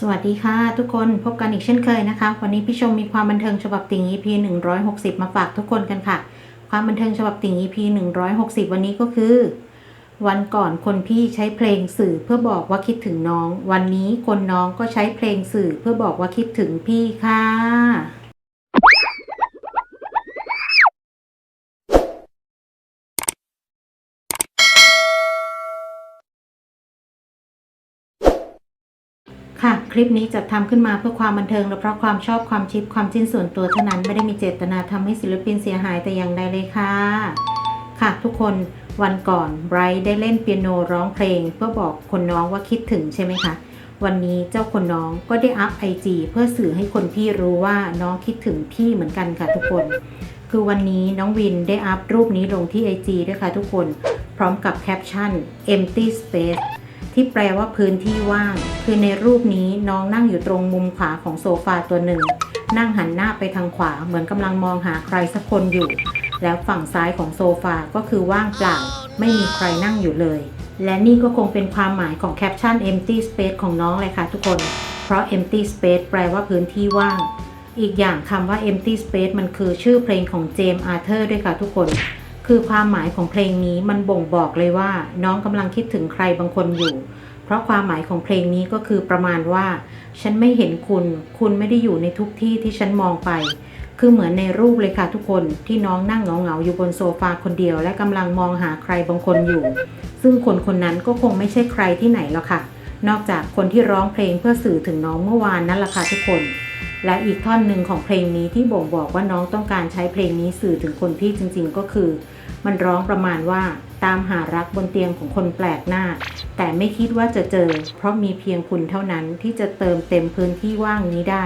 สวัสดีค่ะ ทุกคนพบกันอีกเช่นเคยนะคะ วันนี้พี่ชมมีความบันเทิงฉบับติ่ง EP 160 มาฝากทุกคนกันค่ะ ความบันเทิงฉบับติ่ง EP 160 วันนี้ก็คือ วันก่อนคนพี่ใช้เพลงสื่อเพื่อบอกว่าคิดถึงน้อง วันนี้คนน้องก็ใช้เพลงสื่อเพื่อบอกว่าคิดถึงพี่ค่ะ ค่ะ คลิปนี้จัดทำขึ้นมาเพื่อความบันเทิง และเพราะความชอบความชิดความจิ้นส่วนตัวเท่านั้น ไม่ได้มีเจตนาทำให้ศิลปินเสียหายแต่อย่างใดเลยค่ะ ค่ะทุกคนวันก่อนไบรท์ได้เล่นเปียโนร้องเพลง เพื่อบอกคนน้องว่าคิดถึงใช่ไหมคะ วันนี้เจ้าคนน้องก็ได้อัพไอจีเพื่อสื่อให้คนพี่รู้ว่าน้องคิดถึงพี่เหมือนกันค่ะทุกคน คือวันนี้น้องวินได้อัพรูปนี้ลงที่ IG ด้วยค่ะทุกคน พร้อมกับแคปชั่น empty space ที่แปลว่าพื้นที่ว่าง คือในรูปนี้น้องนั่งอยู่ตรงมุมขวาของโซฟาตัวหนึ่ง นั่งหันหน้าไปทางขวาเหมือนกำลังมองหาใครสักคนอยู่ แล้วฝั่งซ้ายของโซฟาก็คือว่างเปล่า ไม่มีใครนั่งอยู่เลย และนี่ก็คงเป็นความหมายของแคปชั่น empty space ของน้องเลยค่ะทุกคน เพราะ empty space แปลว่าพื้นที่ว่าง อีกอย่างคำว่า empty space มันคือชื่อเพลงของเจมส์อาร์เธอร์ด้วยค่ะทุกคน คือความหมายของเพลงนี้มันบ่งบอกเลยว่า น้องกำลังคิดถึงใครบางคนอยู่ เพราะความหมายของเพลงนี้ก็คือประมาณว่า ฉันไม่เห็นคุณ คุณไม่ได้อยู่ในทุกที่ที่ฉันมองไป คือเหมือนในรูปเลยค่ะทุกคนที่น้องนั่งเหงาๆอยู่บนโซฟาคนเดียว และกำลังมองหาใครบางคนอยู่ ซึ่งคนคนนั้นก็คงไม่ใช่ใครที่ไหนหรอกค่ะ นอกจากคนที่ร้องเพลงเพื่อสื่อถึงน้องเมื่อวานนั่นแหละค่ะทุกคน และอีกท่อนหนึ่งของเพลงนี้ที่บ่งบอกว่าน้องต้องการใช้เพลงนี้สื่อถึงคนพี่จริงๆ ก็คือ มันร้องประมาณว่าตามหารักบนเตียงของคนแปลกหน้า แต่ไม่คิดว่าจะเจอ เพราะมีเพียงคุณเท่านั้นที่จะเติมเต็มพื้นที่ว่างนี้ได้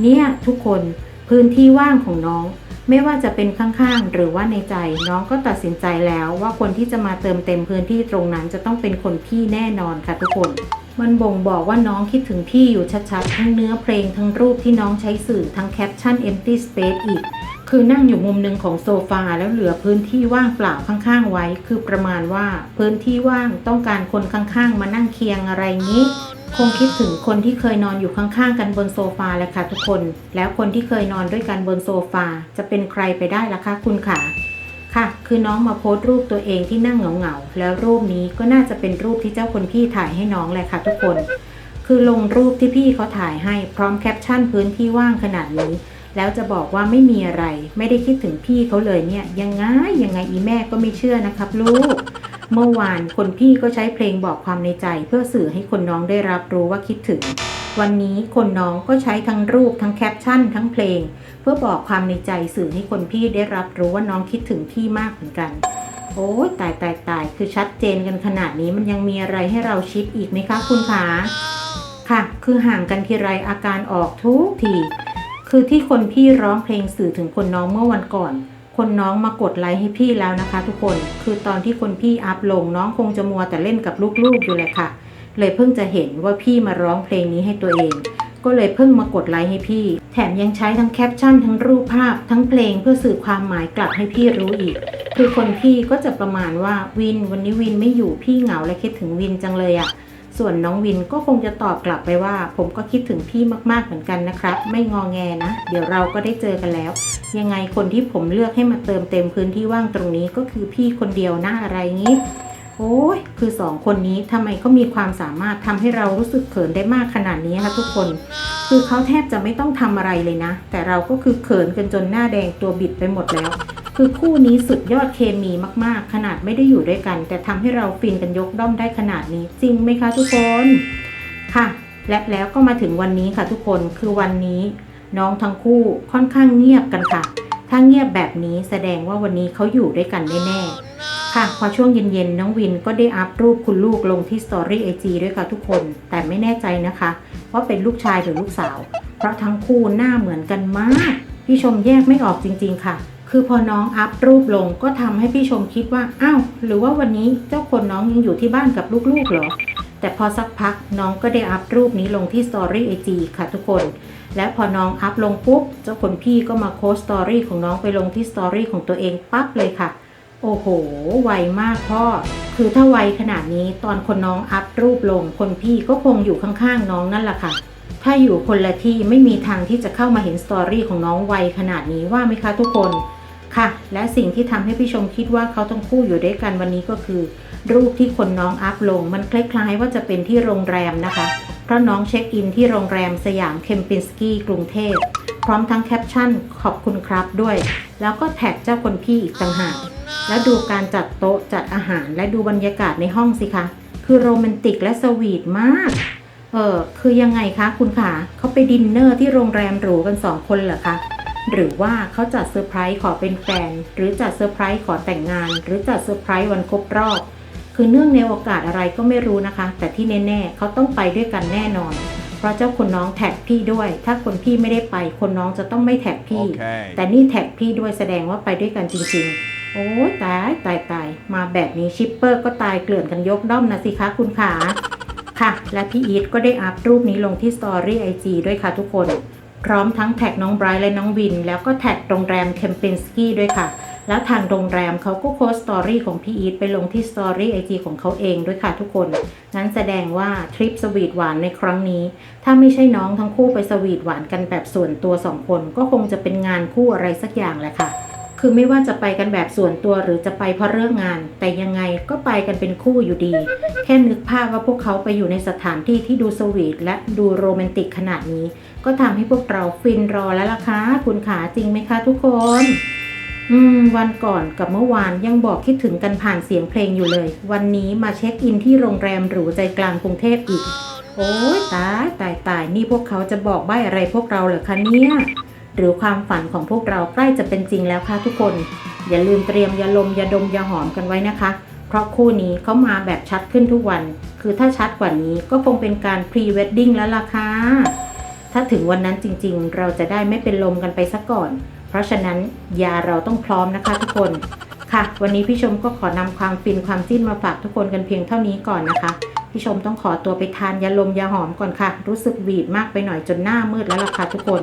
เนี่ยทุกคนพื้นที่ว่างของน้อง ไม่ว่าจะเป็นข้างๆ หรือว่าในใจน้องก็ตัดสินใจแล้วว่าคนที่จะมาเติมเต็มพื้นที่ตรงนั้นจะต้องเป็นคนพี่แน่นอนค่ะทุกคน มันบ่งบอกว่าน้องคิดถึงพี่อยู่ชัดๆ ทั้งเนื้อเพลงทั้งรูปที่น้องใช้สื่อทั้งแคปชั่น empty space อีก คือนั่งอยู่มุมหนึ่งของโซฟาแล้วเหลือพื้นที่ว่างเปล่าข้างๆไว้ คือประมาณว่าพื้นที่ว่างต้องการคนข้างๆ มานั่งเคียงอะไรงี้ คงคิดถึงคนที่เคยนอนอยู่ข้างๆ กันบนโซฟาแหละค่ะทุกคน แล้วคนที่เคยนอนด้วยกันบนโซฟาจะเป็นใครไปได้ล่ะคะคุณขา ค่ะ คือน้องมาโพสต์รูปตัวเองที่นั่งเหงาๆ แล้วรูปนี้ก็น่าจะเป็นรูปที่เจ้าคนพี่ถ่ายให้น้องแหละค่ะทุกคน คือลงรูปที่พี่เขาถ่ายให้พร้อมแคปชั่นพื้นที่ว่างขนาดนี้ แล้วจะบอกว่าไม่มีอะไร ไม่ได้คิดถึงพี่เขาเลยเนี่ย ยังไงยังไงอีแม่ก็ไม่เชื่อนะครับลูก เมื่อวานคนพี่ก็ใช้เพลงบอกความในใจ เพื่อสื่อให้คนน้องได้รับรู้ว่าคิดถึง วันนี้คนน้องก็ใช้ทั้งรูปทั้งแคปชั่น ทั้งเพลง เพื่อบอกความในใจสื่อให้คนพี่ได้รับรู้ว่าน้องคิดถึงพี่มากเหมือนกัน โอ้ยตายตายตายคือชัดเจนกันขนาดนี้มันยังมีอะไรให้เราชิดอีกไหมคะคุณขาค่ะ คือห่างกันทีไรอาการออกทุกทีคือที่คนพี่ร้องเพลงสื่อถึงคนน้องเมื่อวันก่อน คนน้องมากดไลค์ให้พี่แล้วนะคะ ทุกคน คือตอนที่คนพี่อัพลงน้องคงจะมัวแต่เล่นกับลูกๆอยู่เลยค่ะ เลยเพิ่งจะเห็นว่าพี่มาร้องเพลงนี้ให้ตัวเอง ก็เลยเพิ่งมากดไลค์ให้พี่ แถมยังใช้ทั้งแคปชั่นทั้งรูปภาพ ทั้งเพลงเพื่อสื่อความหมายกลับให้พี่รู้อีก คือคนพี่ก็จะประมาณว่าวินวันนี้วินไม่อยู่พี่เหงาและคิดถึงวินจังเลยอะ ส่วนน้องวินก็คงจะตอบกลับไปว่า ผมก็คิดถึงพี่มากๆเหมือนกันนะครับ ไม่งอแงนะ เดี๋ยวเราก็ได้เจอกันแล้ว ยังไงคนที่ผมเลือกให้มาเติมเต็มพื้นที่ว่างตรงนี้ก็คือพี่คนเดียวนะอะไรงี้โอ้ยคือสองคนนี้ทำไมเขามีความสามารถทำให้เรารู้สึกเขินได้มากขนาดนี้คะทุกคน คือเขาแทบจะไม่ต้องทำอะไรเลยนะ แต่เราก็คือเขินกันจนหน้าแดงตัวบิดไปหมดแล้ว คือคู่นี้สุดยอดเคมีมากๆ ขนาดไม่ได้อยู่ด้วยกัน แต่ทำให้เราฟินกันยกด้อมได้ขนาดนี้จริงไหมคะทุกคนค่ะ และแล้วก็มาถึงวันนี้ค่ะทุกคนคือวันนี้ น้องทั้งคู่ค่อนข้างเงียบกันค่ะ ถ้าเงียบแบบนี้แสดงว่าวันนี้เขาอยู่ด้วยกันแน่ๆค่ะพอช่วงเย็นๆน้องวินก็ได้อัพรูปคุณลูกลงที่สตอรี่ไอจีด้วยค่ะทุกคน แต่ไม่แน่ใจนะคะ ว่าเป็นลูกชายหรือลูกสาว เพราะทั้งคู่หน้าเหมือนกันมาก พี่ชมแยกไม่ออกจริง ๆ ค่ะ คือพอน้องอัพรูปลงก็ทำให้พี่ชมคิดว่าอ้าวหรือว่าวันนี้เจ้าคนน้องยังอยู่ที่บ้านกับลูกๆเหรอ แต่พอสักพักน้องก็ได้อัพรูปนี้ลงที่สตอรี่ไอจีค่ะทุกคน และพอน้องอัพลงปุ๊บ เจ้าคนพี่ก็มาโพสต์สตอรี่ของน้องไปลงที่สตอรี่ของตัวเองปั๊บเลยค่ะ โอ้โห ไวมากพ่อ คือถ้าไวขนาดนี้ตอนคนน้องอัพรูปลง คนพี่ก็คงอยู่ข้างๆน้องนั่นแหละค่ะถ้าอยู่คนละที่ไม่มีทางที่จะเข้ามาเห็นสตอรี่ของน้องไวขนาดนี้ว่าไหมคะทุกคน ค่ะ และสิ่งที่ทำให้พี่ชมคิดว่าเขาต้องคู่อยู่ด้วยกันวันนี้ก็คือ รูปที่คนน้องอัพลง มันคล้ายๆว่าจะเป็นที่โรงแรมนะคะ เพราะน้องเช็คอินที่โรงแรมสยามเคมปินสกี้กรุงเทพพร้อมทั้งแคปชั่นขอบคุณครับด้วย แล้วก็แท็กเจ้าคนพี่อีกต่างหากแล้วดูการจัดโต๊ะจัดอาหารและดูบรรยากาศในห้องสิคะ คือโรแมนติกและสวีทมากเออคือยังไงคะคุณขาเขาไปดินเนอร์ที่โรงแรมหรูกันสองคนเหรอคะ หรือว่าเขาจัดเซอร์ไพรส์ขอเป็นแฟน หรือจัดเซอร์ไพรส์ขอแต่งงาน หรือจัดเซอร์ไพรส์วันครบรอบ คือเนื่องในโอกาสอะไรก็ไม่รู้นะคะ แต่ที่แน่ ๆ เขาต้องไปด้วยกันแน่นอน เพราะเจ้าคนน้องแท็กพี่ด้วย ถ้าคนพี่ไม่ได้ไป คนน้องจะต้องไม่แท็กพี่ Okay. แต่นี่แท็กพี่ด้วยแสดงว่าไปด้วยกันจริง ๆ โอ้ยตายตายตายมาแบบนี้ชิปเปอร์ก็ตายเกลื่อนกันยกด้อมนะสิคะคุณขาค่ะ และพี่อีทก็ได้อัพรูปนี้ลงที่สตอรี่ไอจีด้วยค่ะทุกคน พร้อมทั้งแท็กน้องไบรท์และน้องวิน แล้วก็แท็กโรงแรมเคมปินสกี้ด้วยค่ะ แล้วทางโรงแรมเขาก็โพสต์สตอรี่ของพี่อีทไปลงที่สตอรี่ไอจีของเขาเองด้วยค่ะทุกคน นั้นแสดงว่าทริปสวีทหวานในครั้งนี้ ถ้าไม่ใช่น้องทั้งคู่ไปสวีทหวานกันแบบส่วนตัวสองคน ก็คงจะเป็นงานคู่อะไรสักอย่างแหละค่ะ คือไม่ว่าจะไปกันแบบส่วนตัวหรือจะไปเพราะเรื่องงาน แต่ยังไงก็ไปกันเป็นคู่อยู่ดี แค่นึกภาพว่าพวกเขาไปอยู่ในสถานที่ที่ดูสวีทและดูโรแมนติกขนาดนี้ ก็ทำให้พวกเราฟินรอแล้วล่ะคะคุณขาจริงไหมคะทุกคน อืม วันก่อนกับเมื่อวานยังบอกคิดถึงกันผ่านเสียงเพลงอยู่เลย วันนี้มาเช็คอินที่โรงแรมหรูใจกลางกรุงเทพอีก โอ้ยตายตายตายนี่พวกเขาจะบอกใบ้อะไรพวกเราเหรอคะเนี่ย หรือความฝันของพวกเราใกล้จะเป็นจริงแล้วค่ะทุกคน อย่าลืมเตรียมยาลมยาดมยาหอมกันไว้นะคะ เพราะคู่นี้เขามาแบบชัดขึ้นทุกวัน คือถ้าชัดกว่านี้ก็คงเป็นการพรีเวดดิ้งแล้วล่ะค่ะถ้าถึงวันนั้นจริงๆ เราจะได้ไม่เป็นลมกันไปซะก่อน เพราะฉะนั้นยาเราต้องพร้อมนะคะทุกคนค่ะ วันนี้พี่ชมก็ขอนำความฟินความจิ้นมาฝากทุกคนกันเพียงเท่านี้ก่อนนะคะ พี่ชมต้องขอตัวไปทานยาลมยาหอมก่อนค่ะ รู้สึกหวีดมากไปหน่อยจนหน้ามืดแล้วล่ะค่ะทุกคน